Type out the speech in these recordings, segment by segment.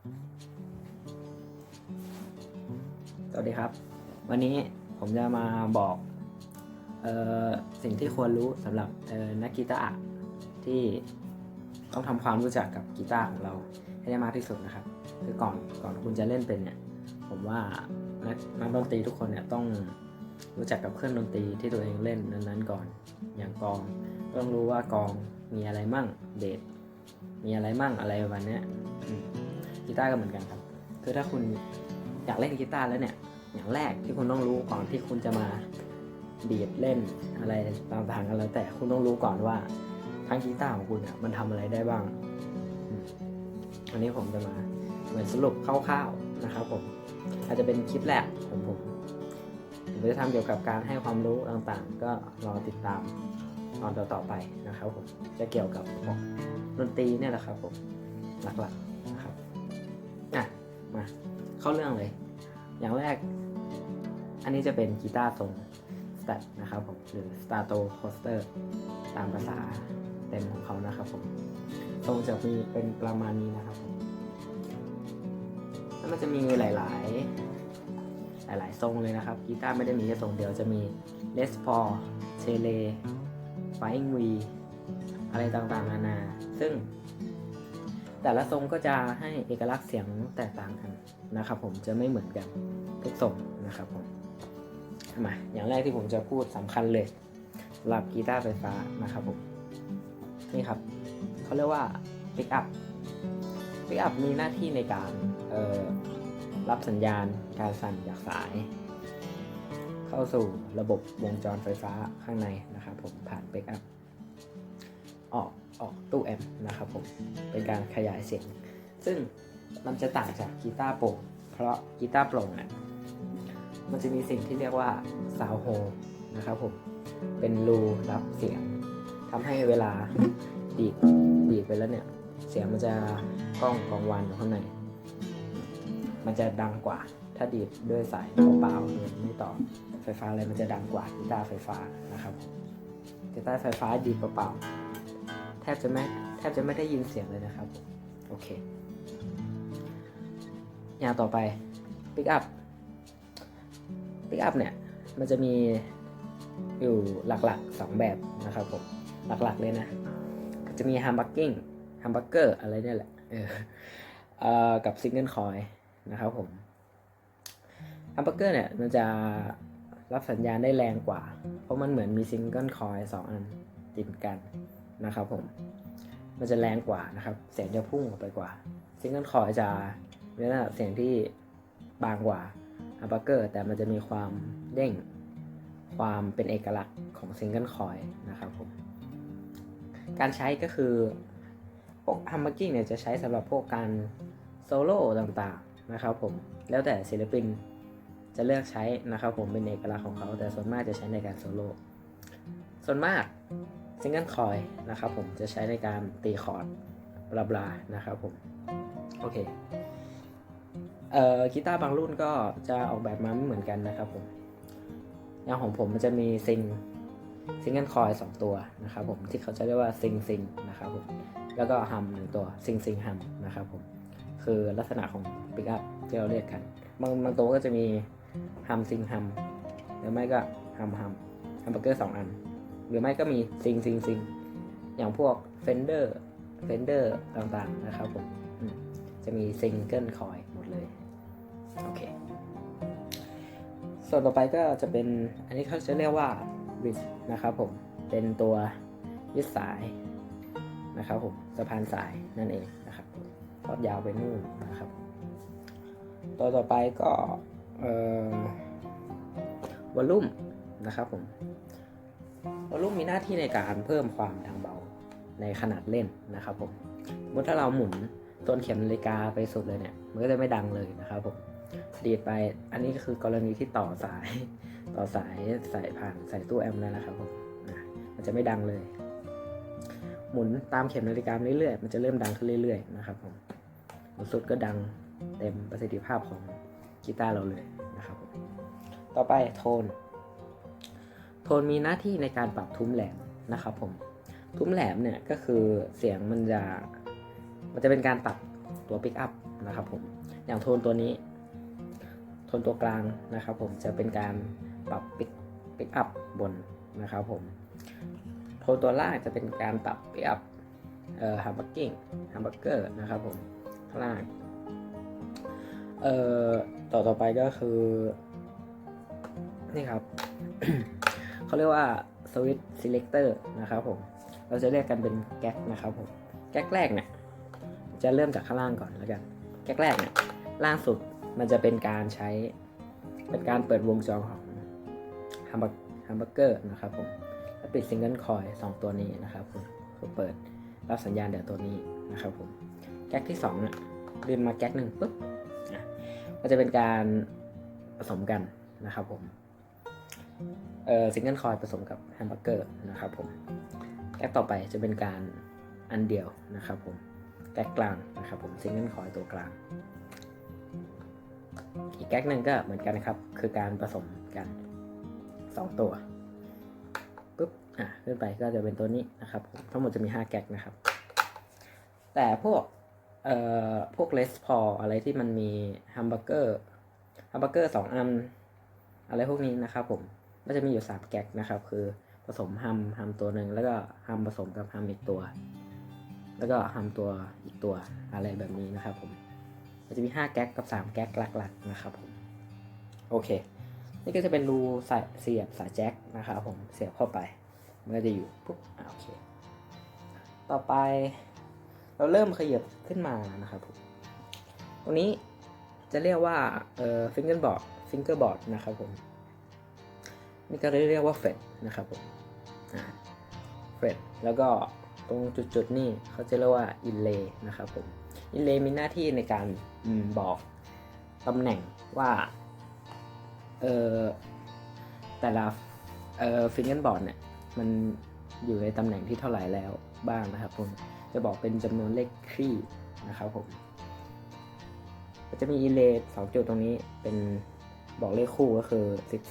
สวัสดีครับ วันนี้ผมจะมาบอกออสิ่งที่ควรรู้สำหรับนักกีตาร์ที่ต้องทำความรู้จักกับกีตาร์ของเราให้ได้มากที่สุดนะครับ คือก่อนก่อนคุณจะเล่นเป็นเนี่ย ผมว่านักนักดนตรีทุกคนเนี่ยต้องรู้จักกับเครื่องดนตรีที่ตัวเองเล่นนั้นๆก่อน อย่างกองต้องรู้ว่ากองมีอะไรมั่งเบสมีอะไรมั่งอะไรประมาณเนี้ย กีตาร์ก็เหมือนกันครับ คือถ้าคุณอยากเล่นกีตาร์แล้วเนี่ย อย่างแรกที่คุณต้องรู้ก่อนที่คุณจะมาดีดเล่นอะไรต่างๆกันแล้ว แต่คุณต้องรู้ก่อนว่าทั้งกีตาร์ของคุณเนี่ยมันทำอะไรได้บ้างวันนี้ผมจะมาเหมือนสรุปคร่าวๆนะครับผม อาจจะเป็นคลิปแรกของผมผมจะทำเกี่ยวกับการให้ความรู้ต่างๆ ก็รอติดตามตอนต่อๆไปนะครับผม จะเกี่ยวกับดนตรีเนี่ยแหละครับผมหลักๆ มาเข้าเรื่องเลย อย่างแรก อันนี้จะเป็นกีตาร์ทรงส t ตนะครับผมหรือ Stato Coaster ตามภาษาเต็มของเขานะครับผมทรงจะมีเป็นประมาณนี้นะครับผมแล้วมันจะมีหลาย ๆ หลาย ๆ ทรงเลยนะครับกีตาร์ไม่ได้มีแค่ทรงเดียวจะมี Les Paul c h e l e Flying V อะไรต่างๆนานา ซึ่ง แต่ละทรงก็จะให้เอกลักษณ์เสียงแตกต่างกันนะครับ ผมจะไม่เหมือนกันทุกทรงนะครับผมมาอย่างแรกที่ผมจะพูดสำคัญเลยสำหรับกีตาร์ไฟฟ้านะครับผมนี่ครับเขาเรียกว่า pick up pick up มีหน้าที่ในการรับสัญญาณการสั่นจากสาย เข้าสู่ระบบวงจรไฟฟ้าข้างในนะครับผมผ่าน pick up ออก ออกตู้แอมนะครับผม เป็นการขยายเสียง ซึ่งมันจะต่างจากกีตาร์โปร่ง เพราะกีตาร์โปร่งเนี่ยมันจะมีสิ่งที่เรียกว่าซาวโฮนะครับผม เป็นรูรับเสียงทำให้เวลาดีดดีดไปแล้วเนี่ย เสียงมันจะก้องกองวันอยู่ข้างใน มันจะดังกว่า ถ้าดีดด้วยสายเปล่าๆโดยไม่ต่อไฟฟ้าอะไรมันจะดังกว่ากีตาร์ไฟฟ้านะครับกีตาร์ไฟฟ้าดีดเปล่าๆ บจะไม่แทบจะไม่ได้ยินเสียงเลยนะครับ โอเค อย่างต่อไป Pick up Pick up เนี่ย มันจะมีอยู่หลักๆ 2 แบบนะครับผม หลักๆเลยนะ จะมี humbucking humbucker อะไรเนี่ยแหละเออกับ single coil นะครับผม humbucker เนี่ย มันจะรับสัญญาณได้แรงกว่า เพราะมันเหมือนมี single coil สองอันติดกัน นะครับผม มันจะแรงกว่านะครับ เสียงจะพุ่งออกไปกว่า ซิงเกิลคอยจะมีระดับเสียงที่บางกว่าฮัมเบอร์เกอร์แต่มันจะมีความเด้ง ความเป็นเอกลักษณ์ของซิงเกิลคอยนะครับผม การใช้ก็คือ พวกฮัมเบอร์กิ้งเนี่ยจะใช้สำหรับพวกการโซโล่ต่างๆนะครับผม แล้วแต่ศิลปินจะเลือกใช้นะครับผมเป็นเอกลักษณ์ของเขา แต่ส่วนมากจะใช้ในการโซโล่ส่วนมาก ซิงเกิลคอยนะครับผมจะใช้ในการตีคอร์ดบลาบลานะครับผม โอเคเอ่อกีตาร์บางรุ่นก็จะออกแบบมาไม่เหมือนกันนะครับผมอย่างของผมมันจะมีซิงซิงเกิลคอยสองตัวนะครับผมที่เขาจะเรียกว่าซิงซิงนะครับผมแล้วก็ฮัมหนึ่งตัวซิงซิงฮัมนะครับผมคือลักษณะของปิกอัพที่เราเรียกกันบางบางตัวก็จะมีฮัมซิงฮัมหรือไม่ก็ฮัมฮัมฮัมเบอร์เกอร์สองอัน หรือไม่ก็มีซิงซิงซิงอย่างพวก Fender Fender ต่างๆนะครับผมจะมีซิงเกิลคอยหมดเลยโอเคส่วนต่อไปก็จะเป็นอันนี้เขาจะเรียกว่า bridge นะครับผมเป็นตัวยึดสายนะครับผมสะพานสายนั่นเองนะครับทอดยาวไปนู่นนะครับ ตัวต่อไปก็เอ่อวอลลุ่มนะครับผม วอลลุ่มมีหน้าที่ในการเพิ่มความดังเบาในขนาดเล่นนะครับผมสมมติถ้าเราหมุนต้นเข็มนาฬิกาไปสุดเลยเนี่ย มันก็จะไม่ดังเลยนะครับผมดีดไป อันนี้ก็คือกรณีที่ต่อสายต่อสายใส่ผ่านใส่ตู้แอมป์แล้วนะครับผมมันจะไม่ดังเลย หมุนตามเข็มนาฬิกาเรื่อยๆ มันจะเริ่มดังขึ้นเรื่อยๆนะครับผมหมุนสุดก็ดังเต็มประสิทธิภาพของกีตาร์เราเลยนะครับผมต่อไปโทน นมีหน้าที่ในการปรับทุ้มแหลมนะครับผมทุ้มแหลมเนี่ยก็คือเสียงมันจะมันจะเป็นการตัดตัวปิกอัพนะครับผมอย่างโทนตัวนี้โทนตัวกลางนะครับผมจะเป็นการปรับปิกปิกอัพบนนะครับผมโทนตัวล่างจะเป็นการปรับปิกอัพเอ่อฮัมเบอร์กิ้งฮัมเบอร์เกอร์นะครับผมข้างล่างเอ่อต่อต่อไปก็คือนี่ครับ เขาเรียกว่า switch selector นะครับผม เราจะเรียกกันเป็นแก๊กนะครับผม แก๊กแรกเนี่ยจะเริ่มจากข้างล่างก่อนแล้วกัน แก๊กแรกเนี่ยล่างสุดมันจะเป็นการใช้ เป็นการเปิดวงจรของฮัมเบอร์ฮัมเบอร์เกอร์นะครับผมแล้วปิดซิงเกิลคอยสองตัวนี้นะครับผมคือเปิดรับสัญญาณเดี๋ยวตัวนี้นะครับผม แก๊กที่สองเนี่ยดึงมาแก๊กหนึ่งปุ๊บอะก็จะเป็นการผสมกันนะครับผม ซิงเกิลคอยผสมกับแฮมเบอร์เกอร์นะครับผมแก๊กต่อไปจะเป็นการอันเดียวนะครับผมแก๊กกลางนะครับผมซิงเกิลคอยตัวกลาง อีกแก๊กหนึ่งก็เหมือนกันนะครับ คือการผสมกัน 2 ตัวปุ๊บอะขึ้นไปก็จะเป็นตัวนี้นะครับผมทั้งหมดจะมี 5 แก๊กนะครับ แต่พวกเอ่อพวกเลสพออะไรที่มันมีแฮมเบอร์เกอร์แฮมเบอร์เกอร์สองอันอะไรพวกนี้นะครับผม ก็จะมีอยู่ 3 แก๊กนะครับ คือผสมฮัมฮัมตัวหนึ่งแล้วก็ฮัมผสมกับฮัมอีกตัว แล้วก็ฮัมตัวอีกตัวอะไรแบบนี้นะครับผมมันจะมี 5 แก๊กกับ 3 แก๊กหลักๆนะครับผมโอเค นี่ก็จะเป็นรูสายเสียบสายแจ็คนะครับผมเสียบเข้าไปมันก็จะอยู่ปุ๊บอ่าโอเคต่อไปเราเริ่มขยับขึ้นมานะครับผมตรงนี้จะเรียกว่าเอ่อฟิงเกิลบอร์ดฟิงเกอร์บอร์ดนะครับผม นี่ก็เรียกว่าเฟดนะครับผมเฟดแล้วก็ตรงจุดๆนี่เขาจะเรียกว่าอินเลย์นะครับผมอินเลย์มีหน้าที่ในการอบอกตำแหน่งว่าเออแต่ละเออฟิงเกิลบอร์ดเนี่ยมันอยู่ในตำแหน่งที่เท่าไหร่แล้วบ้างนะครับผมจะบอกเป็นจำนวนเลขคลี่นะครับผมจะมีอินเลย์สองจุดตรงนี้เป็นบอกเลขคู่ก็คือ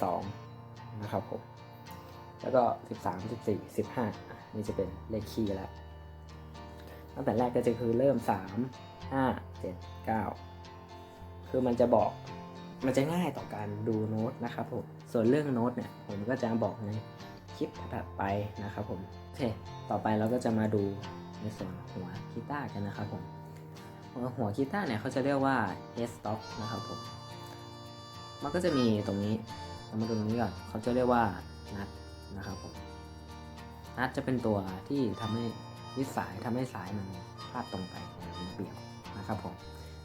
12 นะครับผมแล้วก็ 13 14 15 นี่จะเป็นเลขคีย์แล้ว ตั้งแต่แรกก็จะคือเริ่ม 3 5 7 9 คือมันจะบอกมันจะง่ายต่อการดูโน้ตนะครับผม ส่วนเรื่องโน้ตเนี่ย ผมก็จะบอกในคลิปถัดไปนะครับผม โอเค ต่อไปเราก็จะมาดูในส่วนหัวกีตาร์กันนะครับผม หัวกีตาร์เนี่ยเขาจะเรียกว่า head stop นะครับผม มันก็จะมีตรงนี้ เรามาดูตรงนี้ก่อนเขาจะเรียกว่านัดนะครับผมนัดจะเป็นตัวที่ทำให้ยึดสายทำให้สายมันพาดตรงไปเป็นเบียบนะครับผม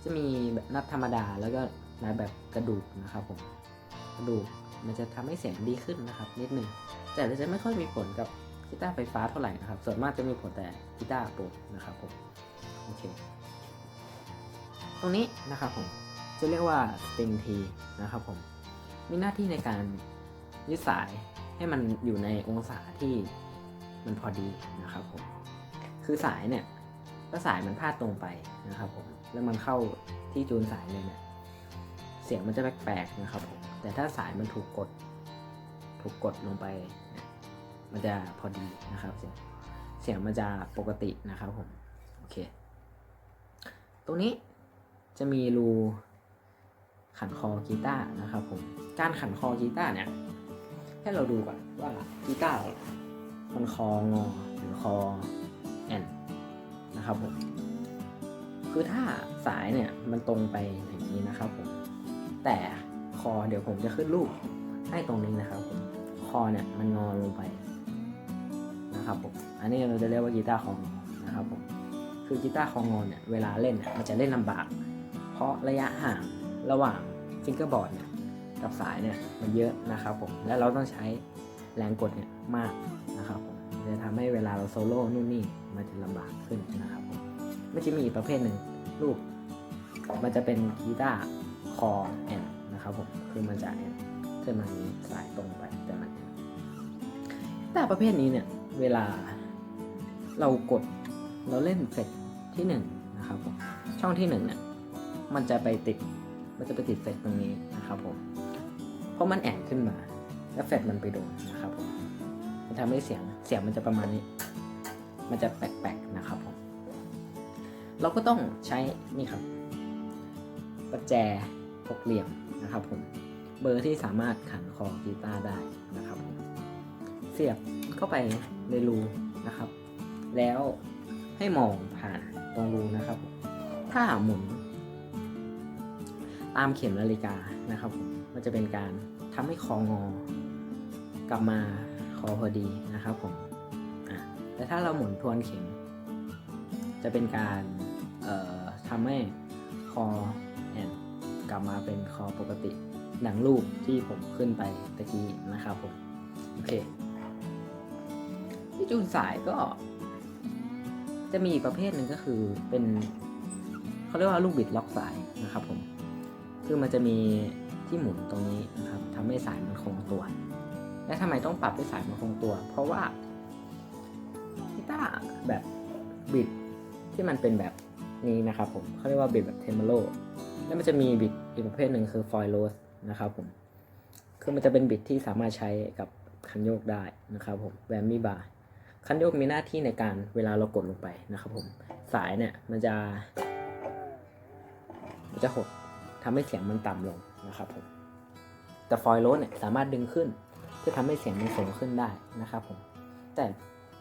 จะมีแบบนัดธรรมดาแล้วก็นัดแบบกระดูกนะครับผมกระดูกมันจะทำให้เสียงดีขึ้นนะครับ นิดนึงแต่จะไม่ค่อยมีผลกับกีตาร์ไฟฟ้าเท่าไหร่นะครับ ส่วนมากจะมีผลแต่กีตาร์โปรดนะครับผมโอเคตรงนี้นะครับผมจะเรียกว่า string T นะครับผม มีหน้าที่ในการยืดสายให้มันอยู่ในองศาที่มันพอดีนะครับผม คือสายเนี่ยถ้าสายมันพาดตรงไปนะครับผม แล้วมันเข้าที่จูนสายเลยเนี่ย เสียงมันจะแปลกๆนะครับผม แต่ถ้าสายมันถูกกด ถูกกดลงไป มันจะพอดีนะครับ เสียง เสียงมันจะปกตินะครับผม โอเค ตรงนี้จะมีรู ขันคอกีตาร์นะครับผมการขันคอกีตาร์เนี่ยให้เราดูก่อนว่ากีตาร์เรามันคองอหรือคอแอนนะครับผมคือถ้าสายเนี่ยมันตรงไปอย่างนี้นะครับผมแต่คอเดี๋ยวผมจะขึ้นรูปให้ตรงนี้นะครับผมคอเนี่ยมันงอลงไปนะครับผมอันนี้เราจะเรียกว่ากีตาร์คองอนะครับผมคือกีตาร์คองอเนี่ยเวลาเล่นเนี่ยมันจะเล่นลำบาก เพราะระยะห่าง ระหว่างฟิงเกอร์บอร์ดเนี่ยกับสายเนี่ยมันเยอะนะครับผมและเราต้องใช้แรงกดเนี่ยมากนะครับผมจะทำให้เวลาเราโซโล่นู่นนี่มันจะลำบากขึ้นนะครับผมไม่ใช่มีอีกประเภทหนึ่งรูปมันจะเป็นกีตาร์คอแอนนะครับผมคือมันจะแอนขึ้นมานี้สายตรงไปแต่มันแอนแต่ประเภทนี้เนี่ยเวลาเรากดเราเล่นเฟดที่หนึ่งนะครับผมช่องที่หนึ่งเนี่ยมันจะไปติด มันจะไปติดเฟดตรงนี้นะครับผม เพราะมันแอนขึ้นมา แล้วเฟดมันไปโดนนะครับผมมันทำให้เสียงเสียงมันจะประมาณนี้ มันจะแปลกๆนะครับผม เราก็ต้องใช้นี่ครับประแจหกเหลี่ยมนะครับผม เบอร์ที่สามารถขันคอกีตาร์ได้นะครับผม เสียบเข้าไปในรูนะครับ แล้วให้มองผ่านตรงรูนะครับผมถ้าหมุน ตามเข็มนาฬิกานะครับผมมันจะเป็นการทำให้คองอกลับมาคอพอดีนะครับผมแต่ถ้าเราหมุนทวนเข็ม จะเป็นการเอ่อทำให้คอแอนกลับมาเป็นคอปกติหนังรูปที่ผมขึ้นไปตะกี้นะครับผมโอเคที่จูนสายก็ จะมีอีกประเภทหนึ่งก็คือเป็นเขาเรียกว่าลูกบิดล็อกสายนะครับผม คือมันจะมีที่หมุนตรงนี้นะครับทำให้สายมันคงตัว และทำไมต้องปรับให้สายมันคงตัว เพราะว่ากีตาร์แบบบิดที่มันเป็นแบบนี้นะครับผมเขาเรียกว่าบิดแบบเทมโลแล้วมันจะมีบิดอีกประเภทหนึ่งคือฟอยล์โรสนะครับผมคือมันจะเป็นบิดที่สามารถใช้กับคันโยกได้นะครับผมแวมมี่บาร์คันโยกมีหน้าที่ในการเวลาเรากดลงไปนะครับผมสายเนี่ยมันจะ มันจะหด ทำให้เสียงมันต่ำลงนะครับผมแต่ฟอยล์โรสเนี่ยสามารถดึงขึ้น เพื่อทำให้เสียงมันสูงขึ้นได้นะครับผมแต่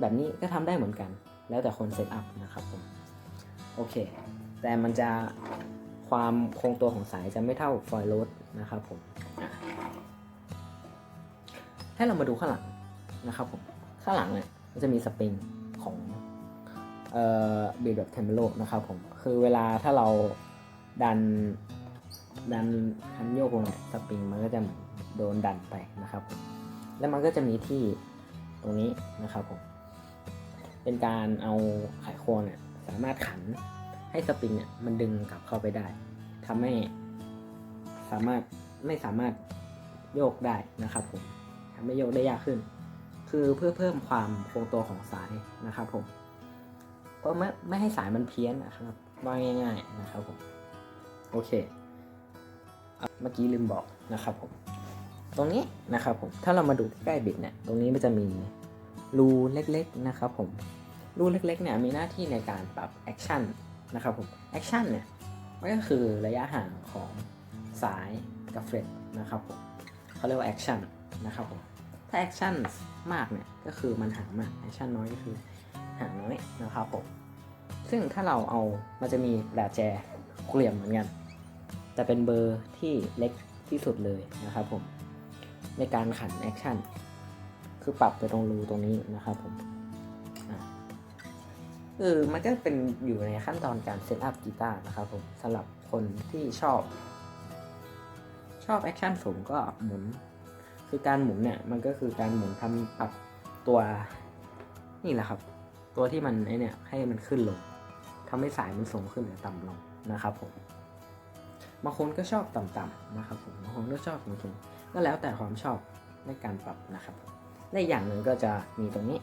แบบนี้ก็ทำได้เหมือนกัน แล้วแต่คนเซตอัพนะครับผมโอเค แต่มันจะความคงตัวของสายจะไม่เท่าฟอยล์โรสนะครับผมให้เรามาดูข้างหลังนะครับผมข้างหลังเนี่ยมันจะมีสปริงของเอ่อบีดแบบเทมเ l โลนะครับผมคือเวลาถ้าเราดัน ดันคันโยกลงเนี่ยสปริงมันก็จะโดนดันไปนะครับ แล้วมันก็จะมีที่ตรงนี้นะครับผมเป็นการเอาไขควงเนี่ยสามารถขันให้สปริงเนี่ยมันดึงกลับเข้าไปได้ทำให้สามารถไม่สามารถโยกได้นะครับผมทำให้โยกได้ยากขึ้น คือเพื่อเพิ่มความคงตัวของสายนะครับผมเพราะไม่ไม่ให้สายมันเพี้ยนนะครับว่าง่าย ๆนะครับผมโอเค มื่อกี้ลืมบอกนะครับผมตรงนี้นะครับผมถ้าเรามาดูใกล้ๆบิดเนี่ยตรงนี้มันจะมีรูเล็กๆนะครับผมรูเล็กๆเนี่ยมีหน้าที่ในการปรับแอคชั่นนะครับผมแอคชั่นเนี่ยมันก็คือระยะห่างของสายกับเฟรตนะครับผมเขาเรียกว่าแอคชั่นนะครับผมถ้าแอคชั่นมากเนี่ยก็คือมันห่างมากแอคชั่นน้อยก็คือห่างน้อยนะครับผมซึ่งถ้าเราเอามันจะมีแบบแจหกลี่ยมเหมือนกัน แต่เป็นเบอร์ที่เล็กที่สุดเลยนะครับผมในการขันแอคชั่นคือปรับไปตรงรูตรงนี้นะครับผมเออมันก็เป็นอยู่ในขั้นตอนการเซตอัพกีตาร์นะครับผมสำหรับคนที่ชอบ ชอบแอคชั่นสูงก็หมุน คือการหมุนเนี่ยมันก็คือการหมุนทำปรับตัวนี่แหละครับ ตัวที่มันไอเนี่ยให้มันขึ้นลงทำให้สายมันสูงขึ้นหรือต่ำลงนะครับผม บางคนก็ชอบต่ำๆนะครับผมบางคนก็ชอบสูงๆก็แล้วแต่ความชอบในการปรับนะครับและอีกอย่างหนึ่งก็จะมีตรงนี้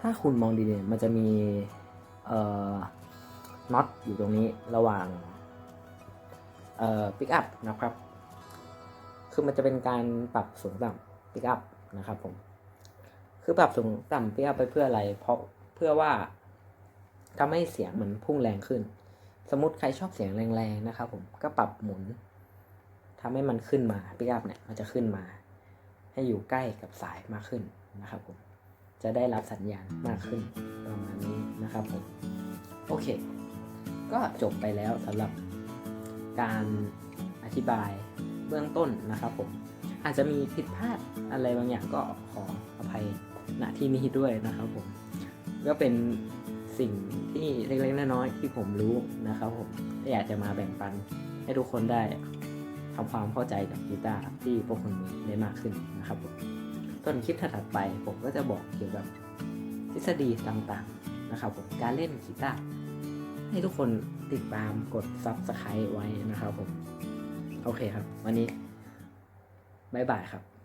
ถ้าคุณมองดีๆมันจะมีเอ่อน็อตอยู่ตรงนี้ระหว่างเอ่อปิกอัพนะครับ คือมันจะเป็นการปรับสูงต่ำปิกอัพนะครับผมคือปรับสูงต่ำปิกอัพไปเพื่ออะไร เพราะเพื่อว่าทำให้เสียงมันพุ่งแรงขึ้น สมมติใครชอบเสียงแรงๆนะครับผมก็ปรับหมุนทำให้มันขึ้นมาปิกอัพเนี่ยมันจะขึ้นมา ให้อยู่ใกล้กับสายมากขึ้นนะครับผมจะได้รับสัญญาณมากขึ้นประมาณนี้นะครับผมโอเค ก็จบไปแล้วสำหรับการอธิบายเบื้องต้นนะครับผมอาจจะมีผิดพลาดอะไรบางอย่างก็ขออภัยณที่นี้ด้วยนะครับผมก็เป็น สิ่งที่เล็กๆน้อยๆที่ผมรู้นะครับผมอยากจะมาแบ่งปันให้ทุกคนได้ทำความเข้าใจกับกีตาร์ที่พวกคนมีได้มากขึ้นนะครับผมต้นคลิปถัดไปผมก็จะบอกเกี่ยวกับทฤษฎีต่างๆนะครับผมการเล่นกีตาร์ให้ทุกคนติดตามกด Subscribe ไว้นะครับผม โอเคครับ วันนี้บ๊ายบายครับ